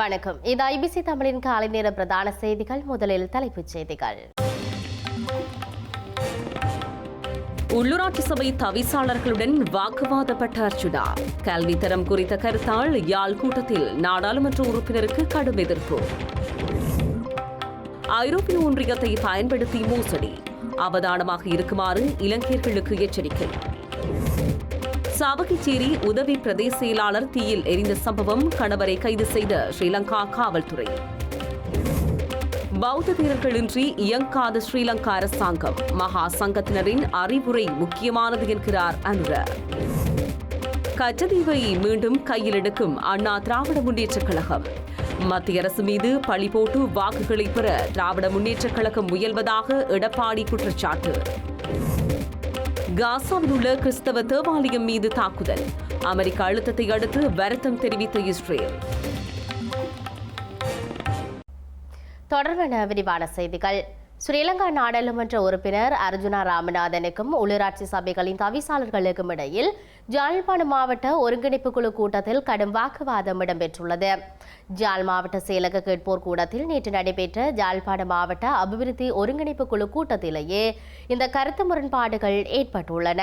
வணக்கம். இது ஐபிசி தமிழின் காலை நேர பிரதான செய்திகள். முதலில் தலைப்புச் செய்திகள். உள்ளூராட்சி சபை தவிசாளர்களுடன் வாக்குவாதப்பட்ட அர்ச்சுனா கல்வி தரம் குறித்த கருத்தால் யாழ் கூட்டத்தில் நாடாளுமன்ற உறுப்பினருக்கு கடும் எதிர்ப்பு. ஐரோப்பிய ஒன்றியத்தை பயன்படுத்தி மோசடி. அவதானமாக இருக்குமாறு இலங்கையர்களுக்கு எச்சரிக்கை. சாவகச்சேரி உதவி பிரதேச செயலாளர் தீயில் எரிந்த சம்பவம் கணவரை கைது செய்த ஸ்ரீலங்கா காவல்துறை. பௌத்த வீரர்களின்றி இயங்காத ஸ்ரீலங்கா அரசாங்கம் மகா சங்கத்தினரின் அறிவுரை முக்கியமானது என்கிறார் அனுர. கச்சதீவை மீண்டும் கையில் எடுக்கும் அண்ணா திராவிட முன்னேற்றக் கழகம். மத்திய அரசு மீது பழி போட்டு வாக்குகளை பெற திராவிட முன்னேற்றக் கழகம் முயல்வதாக எடப்பாடி குற்றச்சாட்டு. காசாவில் உள்ள கிறிஸ்தவ தேவாலயம் மீது தாக்குதல். அமெரிக்க அழுத்தத்தை அடுத்து வருத்தம் தெரிவித்த இஸ்ரேல். தொடர்பான விரிவான செய்திகள். ஸ்ரீலங்கா நாடாளுமன்ற உறுப்பினர் அர்ஜுனா ராமநாதனுக்கும் உள்ளூராட்சி சபைகளின் தவிசாளர்களுக்கும் இடையில் ஜாழ்ப்பாணம் மாவட்ட ஒருங்கிணைப்பு குழு கூட்டத்தில் கடும் வாக்குவாதம் இடம்பெற்றுள்ளது. ஜாழ் மாவட்ட செயலக கேட்போர் கூடத்தில் நேற்று நடைபெற்ற ஜாழ்ப்பாணம் மாவட்ட அபிவிருத்தி ஒருங்கிணைப்பு குழு கூட்டத்திலேயே இந்த கருத்து முரண்பாடுகள் ஏற்பட்டுள்ளன.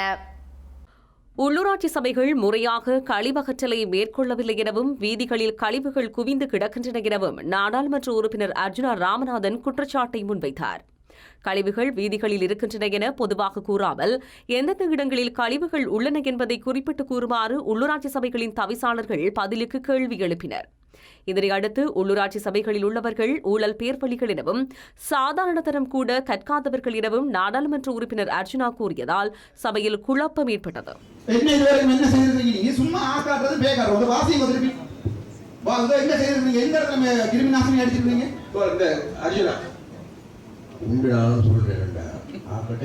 உள்ளூராட்சி சபைகள் முறையாக கழிவகற்றலை மேற்கொள்ளவில்லை எனவும் வீதிகளில் கழிவுகள் குவிந்து கிடக்கின்றன எனவும் நாடாளுமன்ற உறுப்பினர் அர்ஜுனா ராமநாதன் குற்றச்சாட்டை முன்வைத்தார். கழிவுகள் வீதிகளில் இருக்கின்றன என பொதுவாக கூறாமல் எந்தெந்த இடங்களில் கழிவுகள் உள்ளன என்பதை குறிப்பிட்டு கூறுமாறு உள்ளூராட்சி சபைகளின் தவிசாளர்கள் பதிலுக்கு கேள்வி எழுப்பினர். இதனை அடுத்து உள்ளூராட்சி சபைகளில் உள்ளவர்கள் ஊழல் பேர்வழிகள் எனவும் சாதாரண தரம் கூட கற்காதவர்கள் எனவும் நாடாளுமன்ற உறுப்பினர் அர்ஜுனா கூறியதால் சபையில் குழப்பம் ஏற்பட்டது.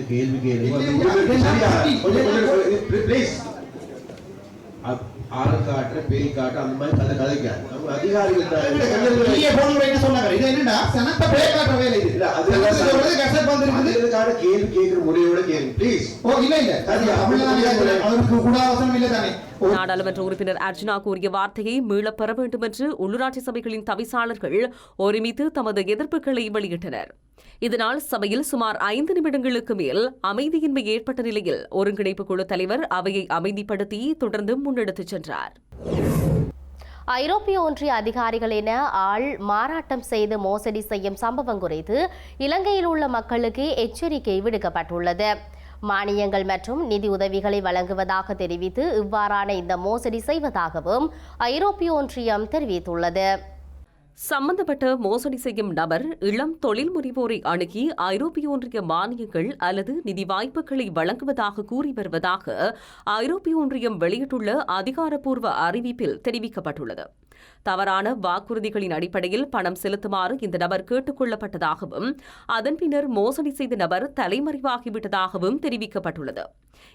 கேள்வி கேள்வி பேய் காட்டு அந்த மாதிரி கதை கதைக்காது நம்ம அதிகாரிகள் என்ன சொன்னாங்க? இது என்னடா? சனத்த பேக்காட்டுற வேலை இது. இல்ல அது சொல்றது கசப் வந்திருக்குது. அதுக்கான கேள்வி கேட்கிற முறையோட கேள்வி ப்ளீஸ் ஓ இல்ல இல்ல. அது அவருக்கு கூட அவசரம் இல்ல தானே நாடாளுமன்ற உறுப்பினர் அர்ஜுனா கூறிய வார்த்தையை மீளப் பெற வேண்டும் என்று உள்ளூராட்சி சபைகளின் தவிசாளர்கள் ஒருமித்து தமது எதிர்ப்புகளை வெளியிட்டனர். இதனால் சபையில் சுமார் ஐந்து நிமிடங்களுக்கு மேல் அமைதியின்மை ஏற்பட்ட நிலையில் ஒருங்கிணைப்பு குழு தலைவர் அவையை அமைதிப்படுத்தி தொடர்ந்து முன்னெடுத்துச் சென்றார். ஐரோப்பிய ஒன்றிய அதிகாரிகள் என ஆள் மாறாட்டம் செய்து மோசடி செய்யும் சம்பவம் குறித்து இலங்கையில் உள்ள மக்களுக்கு எச்சரிக்கை விடுக்கப்பட்டுள்ளது. மானியங்கள் மற்றும் நிதி உதவிகளை வழங்குவதாக தெரிவித்து இவ்வாறான இந்த மோசடி செய்வதாகவும் ஐரோப்பிய ஒன்றியம் தெரிவித்துள்ளது. சம்பந்தப்பட்ட மோசடி செய்யும் நபர் இளம் தொழில் முனைவோரை அணுகி ஐரோப்பிய ஒன்றிய மானியங்கள் அல்லது நிதி வாய்ப்புகளை வழங்குவதாக கூறி வருவதாக ஐரோப்பிய ஒன்றியம் வெளியிட்டுள்ள அதிகாரப்பூர்வ அறிவிப்பில் தெரிவிக்கப்பட்டுள்ளது. தவறான வாக்குறுதிகளின் அடிப்படையில் பணம் செலுத்துமாறு இந்த நபர் கேட்டுக் கொள்ளப்பட்டதாகவும் அதன் பின்னர் மோசடி செய்த நபர் தலைமறைவாகிவிட்டதாகவும் தெரிவிக்கப்பட்டுள்ளது.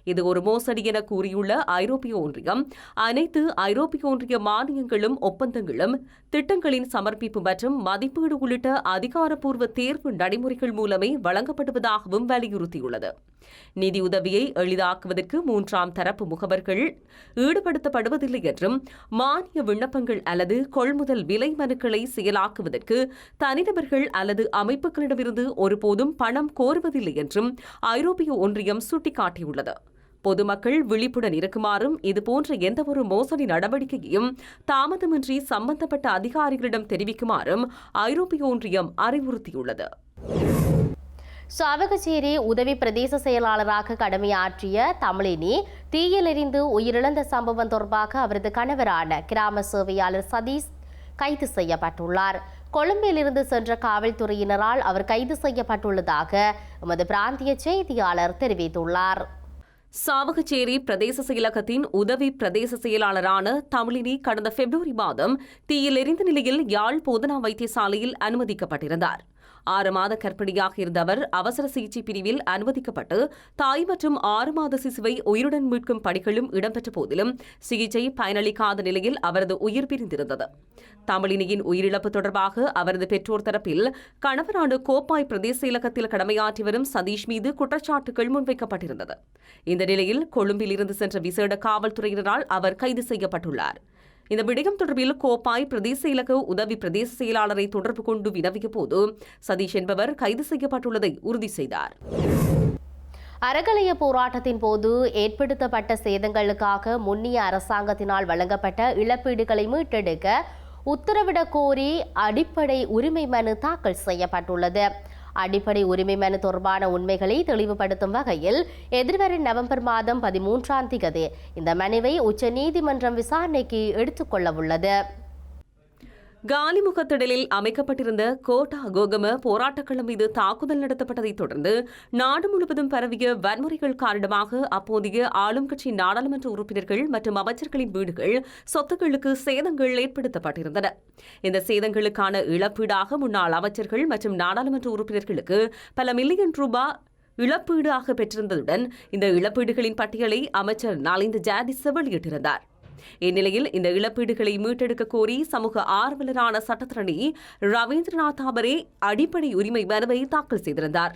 இது ஒரு மோசடி என கூறியுள்ள ஐரோப்பிய ஒன்றியம். அனைத்து ஐரோப்பிய ஒன்றிய மானியங்களும் ஒப்பந்தங்களும் திட்டங்களின் சமர்ப்பிப்பு மற்றும் மதிப்பீடு உள்ளிட்ட அதிகாரப்பூர்வ தேர்வு நடைமுறைகள் மூலமே வழங்கப்படுவதாகவும் வலியுறுத்தியுள்ளது. நிதி உதவியை எளிதாக்குவதற்கு மூன்றாம் தரப்பு முகவர்கள் ஈடுபடுத்தப்படுவதில்லை என்றும் மானிய விண்ணப்பங்கள் அல்லது கொள்முதல் விலை மனுக்களை செயலாக்குவதற்கு தனிநபர்கள் அல்லது அமைப்புகளிடமிருந்து ஒருபோதும் பணம் கோருவதில்லை என்றும் ஐரோப்பிய ஒன்றியம் சுட்டிக்காட்டியுள்ளது. பொதுமக்கள் விழிப்புடன் இருக்குமாறும் இதுபோன்ற எந்தவொரு மோசடி நடவடிக்கையையும் தாமதமின்றி சம்பந்தப்பட்ட அதிகாரிகளிடம் தெரிவிக்குமாறும் ஐரோப்பிய ஒன்றியம் அறிவுறுத்தியுள்ளது. சாவகச்சேரி உதவி பிரதேச செயலாளராக கடமையாற்றிய தமிழினி தீயிலிருந்து உயிரிழந்த சம்பவம் தொடர்பாக அவரது கணவரான கிராம சேவையாளர் சதீஷ் கைது செய்யப்பட்டுள்ளார். கொழும்பிலிருந்து சென்ற காவல்துறையினரால் அவர் கைது செய்யப்பட்டுள்ளதாக எமது பிராந்திய செய்தியாளர் தெரிவித்துள்ளார். சாவகச்சேரி பிரதேச செயலகத்தின் உதவி பிரதேச செயலாளரான தமிழினி கடந்த பிப்ரவரி மாதம் தீயில் எரிந்த நிலையில் யாழ் போதனா வைத்தியசாலையில் அனுமதிக்கப்பட்டிருந்தார். ஆறு மாத கர்ப்பிணியாக இருந்த அவர் அவசர சிகிச்சை பிரிவில் அனுமதிக்கப்பட்டு தாய் மற்றும் ஆறு மாத சிசுவை உயிருடன் மீட்கும் பணிகளும் இடம்பெற்ற போதிலும் சிகிச்சை பயனளிக்காத நிலையில் அவரது உயிர் பிரிந்திருந்தது. தமிழினியின் உயிரிழப்பு தொடர்பாக அவரது பெற்றோர் தரப்பில் கணவரான கோப்பாய் பிரதேச செயலகத்தில் கடமையாற்றி வரும் சதீஷ் மீது குற்றச்சாட்டுகள் முன்வைக்கப்பட்டிருந்தது. இந்த நிலையில் கொழும்பில் இருந்து சென்ற விசேட காவல்துறையினரால் அவர் கைது செய்யப்பட்டுள்ளார். இந்த விடயம் தொடர்பில் கோப்பாய் பிரதேச இலக்கு உதவி பிரதேச செயலாளரை தொடர்பு கொண்டு வினவிய போது சதீஷ் என்பவர் கைது செய்யப்பட்டுள்ளதை உறுதி செய்தார். அறகலைய போராட்டத்தின் போது ஏற்படுத்தப்பட்ட சேதங்களுக்காக முன்னிய அரசாங்கத்தினால் வழங்கப்பட்ட இழப்பீடுகளை மீட்டெடுக்க உத்தரவிடக் கோரி அடிப்படை உரிமை மனு தாக்கல் செய்யப்பட்டுள்ளது. அடிப்படை உரிமை மனு தொடர்பான உண்மைகளை தெளிவுபடுத்தும் வகையில் எதிர்வரும் நவம்பர் மாதம் பதிமூன்றாம் திகதி இந்த மனுவை உச்சநீதிமன்றம் விசாரணைக்கு எடுத்துக்கொள்ள உள்ளது. காலிமுகத்திடலில் அமைக்கப்பட்டிருந்த கோட்டா கோகம போராட்டக்களம் மீது தாக்குதல் நடத்தப்பட்டதைத் தொடர்ந்து நாடு முழுவதும் பரவிய வன்முறைகள் காரணமாக அப்போதைய ஆளும் கட்சி நாடாளுமன்ற உறுப்பினர்கள் மற்றும் அமைச்சர்களின் வீடுகள் சொத்துக்களுக்கு சேதங்கள் ஏற்படுத்தப்பட்டிருந்தன. இந்த சேதங்களுக்கான இழப்பீடாக முன்னாள் அமைச்சர்கள் மற்றும் நாடாளுமன்ற உறுப்பினர்களுக்கு பல மில்லியன் ரூபாய் இழப்பீடாக பெற்றிருந்ததுடன் இந்த இழப்பீடுகளின் பட்டியலை அமைச்சர் நலிந்த ஜாதிச வெளியிட்டிருந்தார். இந்நிலையில் இந்த இழப்பீடுகளை மீட்டெடுக்க கோரி சமூக ஆர்வலரான சட்டத்தரணி ரவீந்திரநாத் தாபரே அடிப்படை உரிமை மனுவை தாக்கல் செய்திருந்தார்.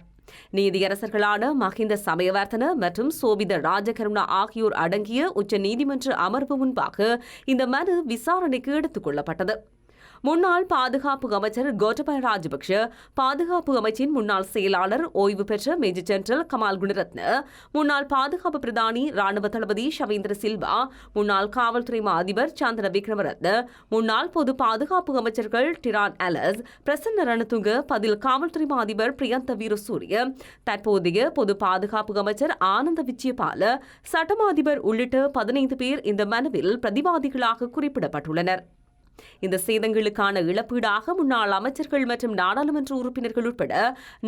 நீதியரசர்களான மஹிந்த சமயவர்த்தன மற்றும் சோபித ராஜகருணா ஆகியோர் அடங்கிய உச்ச நீதிமன்ற அமர்வு முன்பாக இந்த மனு விசாரணைக்கு எடுத்துக் கொள்ளப்பட்டது. முன்னாள் பாதுகாப்பு அமைச்சர் கோட்டபய ராஜபக்ஷ பாதுகாப்பு அமைச்சின் முன்னாள் செயலாளர் ஓய்வு பெற்ற மேஜர் ஜெனரல் கமால் குணரத்ன முன்னாள் பாதுகாப்பு பிரதானி ராணுவ தளபதி ஷவேந்திர சில்வா முன்னாள் காவல்துறை அதிபர் சந்திர விக்ரமரத்ன முன்னாள் பொது பாதுகாப்பு அமைச்சர்கள் டிரான் அலஸ் பிரசன்ன ரணதுங்க பதில் காவல்துறை அதிபர் பிரியந்த வீரசூரிய தற்போதைய பொது பாதுகாப்பு அமைச்சர் ஆனந்த விஜயபால சட்டமாதிபர் உள்ளிட்ட பதினைந்து பேர் இந்த மனுவில் பிரதிவாதிகளாக குறிப்பிடப்பட்டுள்ளனர். இந்த சேதங்களுக்கான இழப்பீடாக முன்னாள் அமைச்சர்கள் மற்றும் நாடாளுமன்ற உறுப்பினர்கள் உட்பட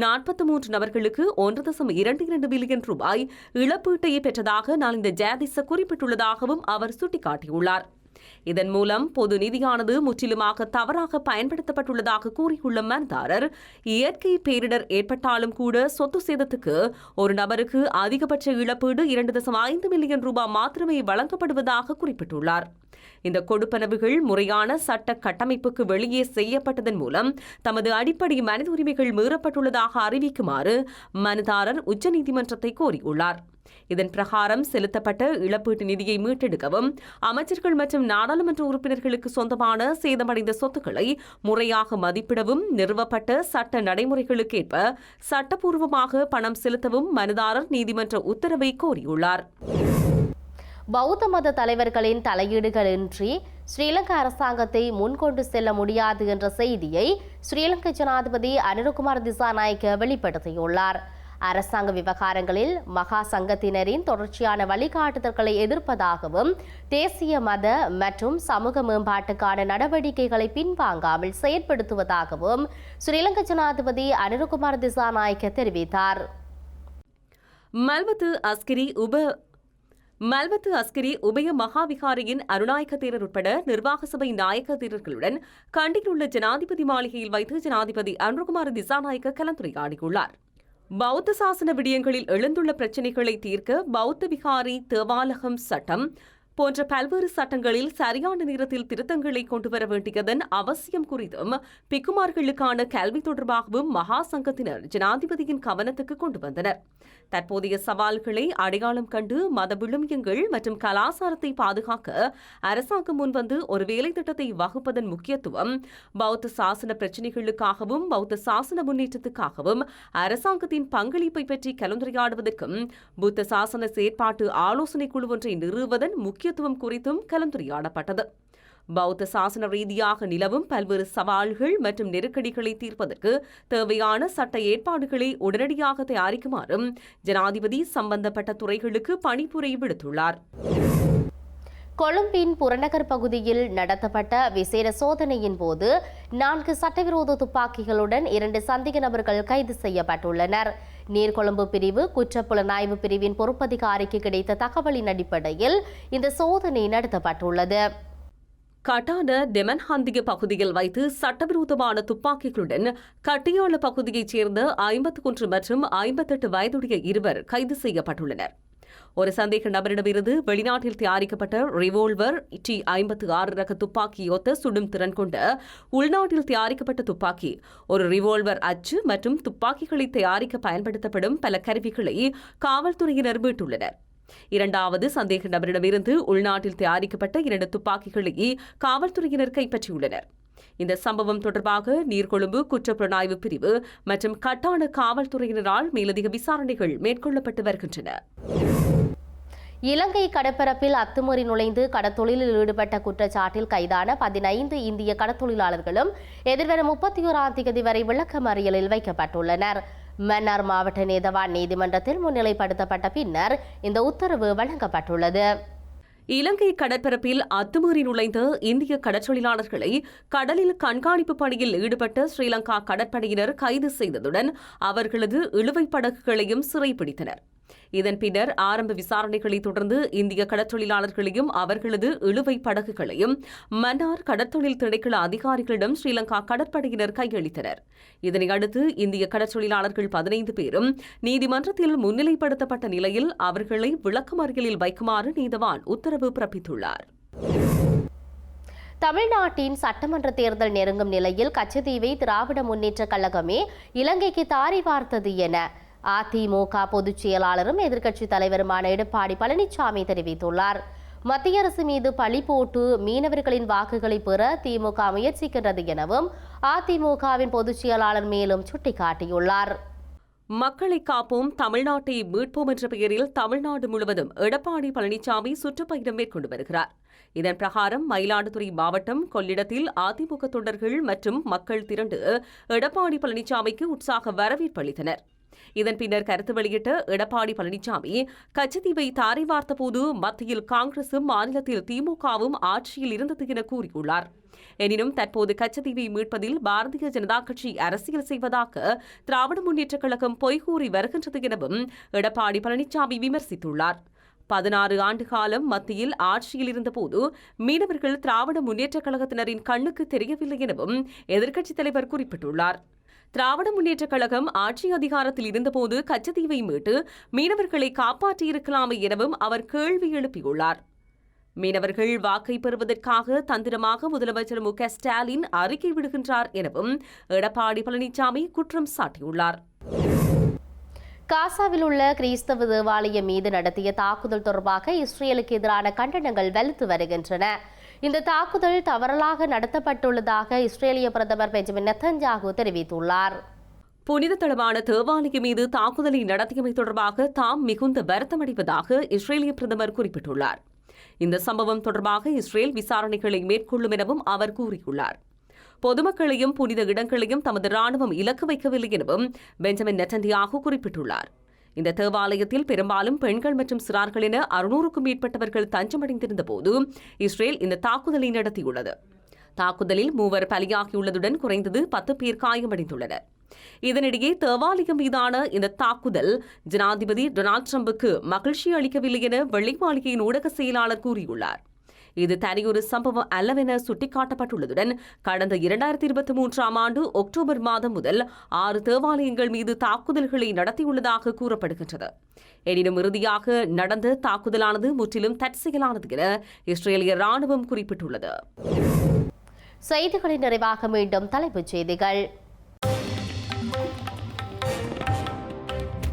நாற்பத்தி மூன்று நபர்களுக்கு ஒன்று தசம் இரண்டு இரண்டு பில்லியன் ரூபாய் இழப்பீட்டை பெற்றதாக நாளிந்த ஜாதிச குறிப்பிட்டுள்ளதாகவும் அவர் சுட்டிக்காட்டியுள்ளார். இதன் மூலம் பொது நிதியானது முற்றிலுமாக தவறாக பயன்படுத்தப்பட்டுள்ளதாக கூறியுள்ள மனுதாரர் இயற்கை பேரிடர் ஏற்பட்டாலும் கூட சொத்து சேதத்துக்கு ஒரு நபருக்கு அதிகபட்ச இழப்பீடு இரண்டு தசம் ஐந்து மில்லியன் ரூபாய் மாத்திரமே வழங்கப்படுவதாக குறிப்பிட்டுள்ளார். இந்த கொடுப்பனவுகள் முறையான சட்ட கட்டமைப்புக்கு வெளியே செய்யப்பட்டதன் மூலம் தமது அடிப்படை மனித உரிமைகள் மீறப்பட்டுள்ளதாக அறிவிக்குமாறு மனுதாரர் உச்சநீதிமன்றத்தை கோரியுள்ளார். இதன் பிரகாரம் செலுத்தப்பட்ட இழப்பீட்டு நிதியை மீட்டெடுக்கவும் அமைச்சர்கள் மற்றும் நாடாளுமன்ற உறுப்பினர்களுக்கு சொந்தமான சேதமடைந்த சொத்துக்களை முறையாக மதிப்பிடவும் நிறுவப்பட்ட சட்ட நடைமுறைகளுக்கேற்ப சட்டப்பூர்வமாக பணம் செலுத்தவும் மனுதாரர் நீதிமன்ற உத்தரவை கோரியுள்ளார். பௌத்த மத தலைவர்களின் தலையீடுகளின்றி ஸ்ரீலங்கா அரசாங்கத்தை முன்கொண்டு செல்ல முடியாது என்ற செய்தியை ஸ்ரீலங்கா ஜனாதிபதி அனிருகுமார் திசாநாயக்க வெளிப்படுத்தியுள்ளார். அரசாங்க விவகாரங்களில் மகா சங்கத்தினரின் தொடர்ச்சியான வழிகாட்டுதல்களை எதிர்ப்பதாகவும் தேசிய மத மற்றும் சமூக மேம்பாட்டுக்கான நடவடிக்கைகளை பின்வாங்காமல் செயற்படுத்துவதாகவும் ஸ்ரீலங்கா ஜனாதிபதி அனிருகுமார் திசாநாயக்க தெரிவித்தார். மல்வத்து அஸ்கிரி உப மல்வத்து அஸ்கரி உபய மகாவிகாரியின் அருணாயக தேரர் உட்பட நிர்வாக சபை நாயக தேரர்களுடன் கண்டியில் உள்ள ஜனாதிபதி மாளிகையில் வைத்து ஜனாதிபதி அன்புகுமார் திசாநாயக்க கலந்துரையாடியுள்ளார். பௌத்த சாசன விடயங்களில் எழுந்துள்ள பிரச்சினைகளை தீர்க்க பௌத்த விகாரி தேவாலகம் சட்டம் போன்ற பல்வேறு சட்டங்களில் சரியான நேரத்தில் திருத்தங்களை கொண்டுவர வேண்டியதன் அவசியம் குறித்தும் பிக்குமார்களுக்கான கல்வி தொடர்பாகவும் மகா சங்கத்தினர் ஜனாதிபதியின் கவனத்துக்கு கொண்டு வந்தனர். தற்போதைய சவால்களை அடையாளம் கண்டு மத விழுமியங்கள் மற்றும் கலாசாரத்தை பாதுகாக்க அரசாங்கம் முன்வந்து ஒரு வேலை திட்டத்தை வகுப்பதன் முக்கியத்துவம் பௌத்த சாசன பிரச்சினைகளுக்காகவும் பௌத்த சாசன முன்னேற்றத்துக்காகவும் அரசாங்கத்தின் பங்களிப்பை பற்றி கலந்துரையாடுவதற்கும் புத்த சாசன செயற்பாட்டு ஆலோசனை குழு ஒன்றை நிறுவுவதன் முக்கியத்துவம் குறித்தும் கலந்துரையாடப்பட்டது. பௌத்த சாசன ரீதியாக நிலவும் பல்வேறு சவால்கள் மற்றும் நெருக்கடிகளை தீர்ப்பதற்கு தேவையான சட்ட ஏற்பாடுகளை உடனடியாக தயாரிக்குமாறும் ஜனாதிபதி சம்பந்தப்பட்ட துறைகளுக்கு பணிப்புரை விடுத்துள்ளார். கொழும்பின் புறநகர் பகுதியில் நடத்தப்பட்ட விசேட சோதனையின் போது நான்கு சட்டவிரோத துப்பாக்கிகளுடன் இரண்டு சந்தேக நபர்கள் கைது செய்யப்பட்டுள்ளனர். நீர்கொழும்பு பிரிவு குற்றப்புலனாய்வு பிரிவின் பொறுப்பதிகாரிக்கு கிடைத்த தகவலின் அடிப்படையில் இந்த சோதனை நடத்தப்பட்டுள்ளது. கட்டான டெமன்ஹந்திய பகுதியில் வைத்து சட்டவிரோதமான துப்பாக்கிகளுடன் கட்டியாள பகுதியைச் சேர்ந்த ஐம்பத்தி ஒன்று மற்றும் ஐம்பத்தெட்டு வயதுடைய இருவர் கைது செய்யப்பட்டுள்ளனர். ஒரு சந்தேக நபரிடமிருந்து வெளிநாட்டில் தயாரிக்கப்பட்ட ரிவோல்வர் டி ஐம்பத்து ஆறு ரக துப்பாக்கியொத்த சுடும் திறன் கொண்ட உள்நாட்டில் தயாரிக்கப்பட்ட துப்பாக்கி ஒரு ரிவோல்வர் அச்சு மற்றும் துப்பாக்கிகளை தயாரிக்க பயன்படுத்தப்படும் பல கருவிகளை காவல்துறையினர் மீட்டுள்ளனர். இரண்டாவது சந்தேக நபரிடமிருந்து உள்நாட்டில் தயாரிக்கப்பட்ட இரண்டு துப்பாக்கிகளையே காவல்துறையினர் கைப்பற்றியுள்ளனர். இந்த சம்பவம் தொடர்பாக நீர்கொழும்பு குற்றப்புலனாய்வு பிரிவு மற்றும் கட்டான காவல்துறையினரால் மேலதிக விசாரணைகள் மேற்கொள்ளப்பட்டு வருகின்றன. இலங்கை கடற்பரப்பில் அத்துமீறி நுழைந்து கடத்தொழிலில் ஈடுபட்ட குற்றச்சாட்டில் கைதான பதினைந்து இந்திய கடத்தொழிலாளர்களும் எதிர்வரும் முப்பத்தி ஓராம் தேதி வரை விளக்கமறியலில் வைக்கப்பட்டுள்ளனர். மன்னார் மாவட்ட நீதவான் நீதிமன்றத்தில் முன்னிலைப்படுத்தப்பட்ட பின்னர் இந்த உத்தரவு வழங்கப்பட்டுள்ளது. இலங்கை கடற்பரப்பில் அத்துமீறி நுழைந்த இந்திய கடற்றொழிலாளர்களை கடலில் கண்காணிப்பு பணியில் ஈடுபட்ட ஸ்ரீலங்கா கடற்படையினர் கைது செய்ததுடன் அவர்களது இழுவைப் படகுகளையும் சிறைப்பிடித்தனர் இதன் பின்னர் ஆரம்ப விசாரணைகளை தொடர்ந்து இந்திய கடற்தொழிலாளர்களையும் அவர்களது இழுவை படகுகளையும் மன்னார் கடற்தொழில் திணைக்கள அதிகாரிகளிடம் ஸ்ரீலங்கா கடற்படையினர் கையளித்தனர். இதனை அடுத்து இந்திய கடற்தொழிலாளர்கள் பதினைந்து பேரும் நீதிமன்றத்தில் முன்னிலைப்படுத்தப்பட்ட நிலையில் அவர்களை விளக்கமறியலில் வைக்குமாறு நீதவான் உத்தரவு பிறப்பித்துள்ளார். தமிழ்நாட்டின் சட்டமன்ற தேர்தல் நெருங்கும் நிலையில் கச்சதீவை திராவிட முன்னேற்றக் கழகமே இலங்கைக்கு தாரி பார்த்தது என அதிமுக பொதுச் செயலாளரும் எதிர்க்கட்சித் தலைவருமான எடப்பாடி பழனிசாமி தெரிவித்துள்ளார். மத்திய அரசு மீது பழி போட்டு மீனவர்களின் வாக்குகளை பெற திமுக முயற்சிக்கின்றது எனவும் அதிமுகவின் பொதுச் செயலாளர் மேலும் சுட்டிக்காட்டியுள்ளார். மக்களை காப்போம் தமிழ்நாட்டை மீட்போம் என்ற பெயரில் தமிழ்நாடு முழுவதும் எடப்பாடி பழனிசாமி சுற்றுப்பயணம் மேற்கொண்டு வருகிறார். இதன் பிரகாரம் மயிலாடுதுறை மாவட்டம் கொள்ளிடத்தில் அதிமுக தொண்டர்கள் மற்றும் மக்கள் திரண்டு எடப்பாடி பழனிசாமிக்கு உற்சாக வரவேற்பு அளித்தனர். இதன் பின்னர் கருத்து வெளியிட்ட எடப்பாடி பழனிசாமி கச்சத்தீவை தாரை வார்த்தபோது மத்தியில் காங்கிரசும் மாநிலத்தில் திமுகவும் ஆட்சியில் இருந்தது என கூறியுள்ளார். எனினும் தற்போது கச்சத்தீவை மீட்பதில் பாரதிய ஜனதா கட்சி அரசியல் செய்வதாக திராவிட முன்னேற்றக் கழகம் பொய் கூறி வருகின்றது எனவும் எடப்பாடி பழனிசாமி விமர்சித்துள்ளார். பதினாறு ஆண்டு காலம் மத்தியில் ஆட்சியில் இருந்தபோது மீனவர்கள் திராவிட முன்னேற்றக் கழகத்தினரின் கண்ணுக்கு தெரியவில்லை எனவும் எதிர்க்கட்சித் தலைவர் குறிப்பிட்டுள்ளார். திராவிட முன்னேற்றக் கழகம் ஆட்சி அதிகாரத்தில் இருந்தபோது கச்சத்தீவை மீட்டு மீனவர்களை காப்பாற்றியிருக்கலாமே எனவும் அவர் கேள்வி எழுப்பியுள்ளார். மீனவர்கள் வாக்கை பெறுவதற்காக தந்திரமாக முதலமைச்சர் மு க ஸ்டாலின் அறிக்கை விடுகின்றார் எனவும் எடப்பாடி பழனிசாமி குற்றம் சாட்டியுள்ளார். காசாவில் உள்ள கிறிஸ்தவ தேவாலயம் மீது நடத்திய தாக்குதல் தொடர்பாக இஸ்ரேலுக்கு எதிரான கண்டனங்கள் வலுத்து வருகின்றன. இந்த தாக்குதல் தவறலாக நடத்தப்பட்டுள்ளதாக இஸ்ரேலிய பிரதமர் பெஞ்சமின் நெத்தன்ஜாகு தெரிவித்துள்ளார். புனித தளமான தேவாலயம் மீது தாக்குதலை நடத்தியமை தொடர்பாக தாம் மிகுந்த வருத்தமடைவதாக இஸ்ரேலிய பிரதமர் குறிப்பிட்டுள்ளார். இந்த சம்பவம் தொடர்பாக இஸ்ரேல் விசாரணைகளை மேற்கொள்ளும் எனவும் அவர் கூறியுள்ளார். பொதுமக்களையும் புனித இடங்களையும் தமது ராணுவம் இலக்கு வைக்கவில்லை எனவும் பெஞ்சமின் நெட்டந்தியாகு குறிப்பிட்டுள்ளார். இந்த தேவாலயத்தில் பெரும்பாலும் பெண்கள் மற்றும் சிறார்கள் என அறுநூறுக்கும் மேற்பட்டவர்கள் தஞ்சமடைந்திருந்த போது இஸ்ரேல் இந்த தாக்குதலை நடத்தியுள்ளது. தாக்குதலில் மூவர் பலியாகியுள்ளதுடன் குறைந்தது பத்து பேர் காயமடைந்துள்ளனர். இதனிடையே தேவாலயம் மீதான இந்த தாக்குதல் ஜனாதிபதி டொனால்டு டிரம்புக்கு மகிழ்ச்சி அளிக்கவில்லை என வெள்ளை மாளிகையின் ஊடக செயலாளர் கூறியுள்ளார். இது தனியொரு சம்பவம் அல்லவென சுட்டிக்காட்டப்பட்டுள்ளதுடன் கடந்த இரண்டாயிரத்தி இருபத்தி மூன்றாம் ஆண்டு அக்டோபர் மாதம் முதல் ஆறு தேவாலயங்கள் மீது தாக்குதல்களை நடத்தியுள்ளதாக கூறப்படுகின்றது. எனினும் இறுதியாக நடந்த தாக்குதலானது முற்றிலும் தற்செயலானது என இஸ்ரேலிய ராணுவம் குறிப்பிட்டுள்ளது. செய்திகளின் நிறைவாக மீண்டும் தலைப்புச் செய்திகள்.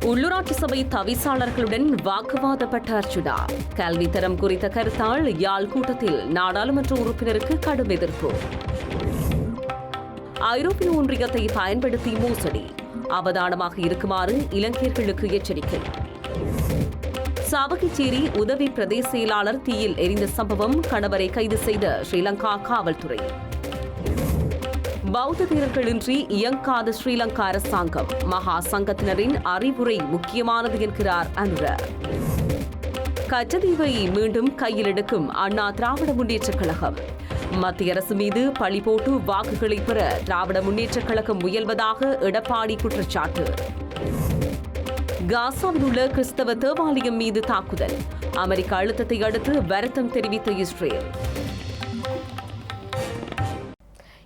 உள்ளூராட்சி சபை தவிசாளர்களுடன் வாக்குவாதப்பட்ட அர்ஜுனா. கல்வி தரம் குறித்த கருத்தால் யாழ் கூட்டத்தில் நாடாளுமன்ற உறுப்பினருக்கு கடும் எதிர்ப்பு. ஐரோப்பிய ஒன்றியத்தை பயன்படுத்தி மோசடி. அவதானமாக இருக்குமாறு இலங்கையர்களுக்கு எச்சரிக்கை. சாவகிச்சேரி உதவி பிரதேச செயலாளர் தீயில் எரிந்த சம்பவம் கணவரை கைது செய்த ஸ்ரீலங்கா காவல்துறை. பௌத்த வீரர்களின்றி இயங்காத ஸ்ரீலங்கா அரசாங்கம். மகா சங்கத்தினரின் அறிவுரை முக்கியமானது என்கிறார் அனுர கச்சதீவை மீண்டும் கையில் எடுக்கும் அண்ணா திராவிட முன்னேற்றக் கழகம். மத்திய அரசு மீது பழி போட்டு வாக்குகளை பெற திராவிட முன்னேற்றக் கழகம் முயல்வதாக எடப்பாடி குற்றச்சாட்டு. காசாவில் உள்ள கிறிஸ்தவ தேவாலயம் மீது தாக்குதல். அமெரிக்க அழுத்தத்தை அடுத்து வருத்தம் தெரிவித்த இஸ்ரேல்.